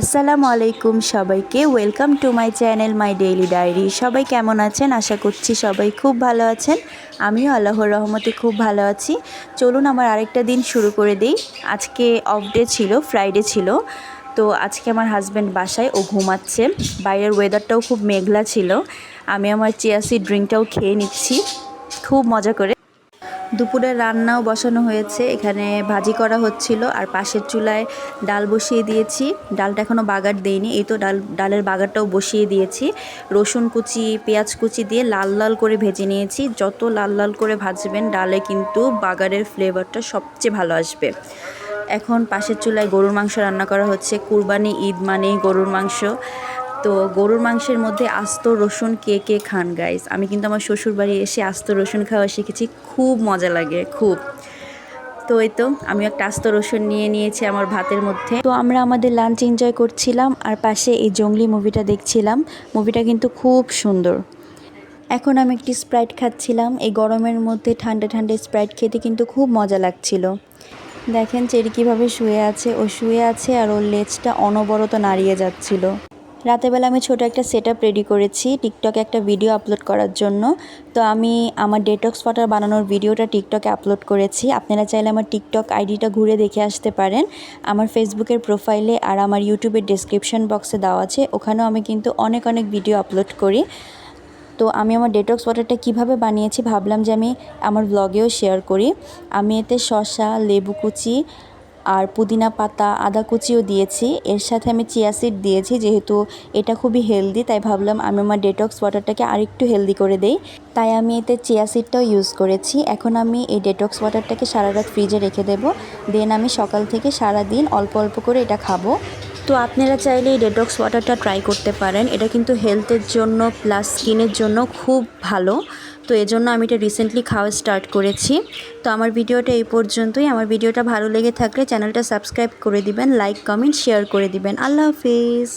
আসসালামু আলাইকুম সবাইকে। Welcome to my channel my daily diary সবাই কেমন আছেন? আশা করছি সবাই খুব ভালো আছেন। আমিও আল্লাহর রহমতে খুব ভালো আছি। চলুন আমার আরেকটা দিন শুরু করে দিই। আজকে অফ ডে ছিল ফ্রাইডে ছিল। তো আজকে আমার হাজব্যান্ড বাসায়, ও ঘুমাচ্ছে। বাইরের ওয়েদারটাও খুব মেঘলা ছিল। আমি আমার চিয়াসি ড্রিঙ্কটাও খেয়ে নিচ্ছি। খুব মজা করে দুপুরে রান্নাও বসানো হয়েছে। এখানে ভাজি করা হচ্ছিল আর পাশের চুলায় ডাল বসিয়ে দিয়েছি। ডালটা এখনও বাগার দেইনি। এই তো ডাল ডালের বাগারটাও বসিয়ে দিয়েছি। রসুন কুচি, পেঁয়াজ কুচি দিয়ে লাল লাল করে ভেজে নিয়েছি। যত লাল লাল করে ভাজবেন, ডালে কিন্তু বাগারের ফ্লেভারটা সবচেয়ে ভালো আসবে। এখন পাশের চুলায় গরুর মাংস রান্না করা হচ্ছে। কুরবানি ঈদ মানেই গরুর মাংস। তো গরুর মাংসের মধ্যে আস্ত রসুন কে কে খান গাইস আমি কিন্তু আমার শ্বশুর বাড়ি এসে আস্ত রসুন খাওয়া শিখেছি। খুব মজা লাগে, খুব। তো এই তো আমি একটা আস্ত রসুন নিয়ে নিয়েছি আমার ভাতের মধ্যে। তো আমরা আমাদের লাঞ্চ এনজয় করছিলাম আর পাশে এই জঙ্গলি মুভিটা দেখছিলাম। মুভিটা কিন্তু খুব সুন্দর। এখন আমি একটি স্প্রাইট খাচ্ছিলাম। এই গরমের মধ্যে ঠান্ডা ঠান্ডা স্প্রাইট খেতে কিন্তু খুব মজা লাগছিল। দেখেন চেরি কীভাবে শুয়ে আছে। ও শুয়ে আছে আর ওর লেজটা অনবরত নাড়িয়ে যাচ্ছিল। রাতেরবেলা আমি ছোট একটা সেট রেডি করেছি টিকটকে একটা ভিডিও আপলোড করার জন্য। তো আমি আমার ডেটক্স ওয়াটার বানানোর ভিডিওটা টিকটকে আপলোড করেছি। আপনারা চাইলে আমার টিকটক আইডিটা ঘুরে দেখে আসতে পারেন। আমার ফেসবুকের প্রোফাইলে আর আমার ইউটিউবের ডিসক্রিপশন বক্সে দেওয়া আছে। ওখানেও আমি কিন্তু অনেক অনেক ভিডিও আপলোড করি। তো আমি আমার ডেটক্স ওয়াটারটা কীভাবে বানিয়েছি ভাবলাম যে আমি আমার ব্লগেও শেয়ার করি। আমি এতে শসা, লেবু কুচি আর পুদিনা পাতা, আদা কুচিও দিয়েছি। এর সাথে আমি চিয়া সিড দিয়েছি, যেহেতু এটা খুবই হেলদি, তাই ভাবলাম আমি আমার ডেটক্স ওয়াটারটাকে আরেকটু হেলদি করে দেই। তাই আমি এতে চিয়া সিডটাও ইউজ করেছি। এখন আমি এই ডেটক্স ওয়াটারটাকে সারা রাত ফ্রিজে রেখে দেবো। দেন আমি সকাল থেকে সারা দিন অল্প অল্প করে এটা খাব। তো আপনারা চাইলে এই ডেটক্স ওয়াটারটা ট্রাই করতে পারেন। এটা কিন্তু হেলথের জন্য প্লাস স্কিনের জন্য খুব ভালো। তো এজন্য আমি এটা রিসেন্টলি খাওয়া স্টার্ট করেছি। তো আমার ভিডিওটা এই পর্যন্তই। আমার ভিডিওটা ভালো লেগে থাকলে চ্যানেলটা সাবস্ক্রাইব করে দিবেন লাইক কমেন্ট শেয়ার করে দিবেন। আল্লাহ হাফিজ।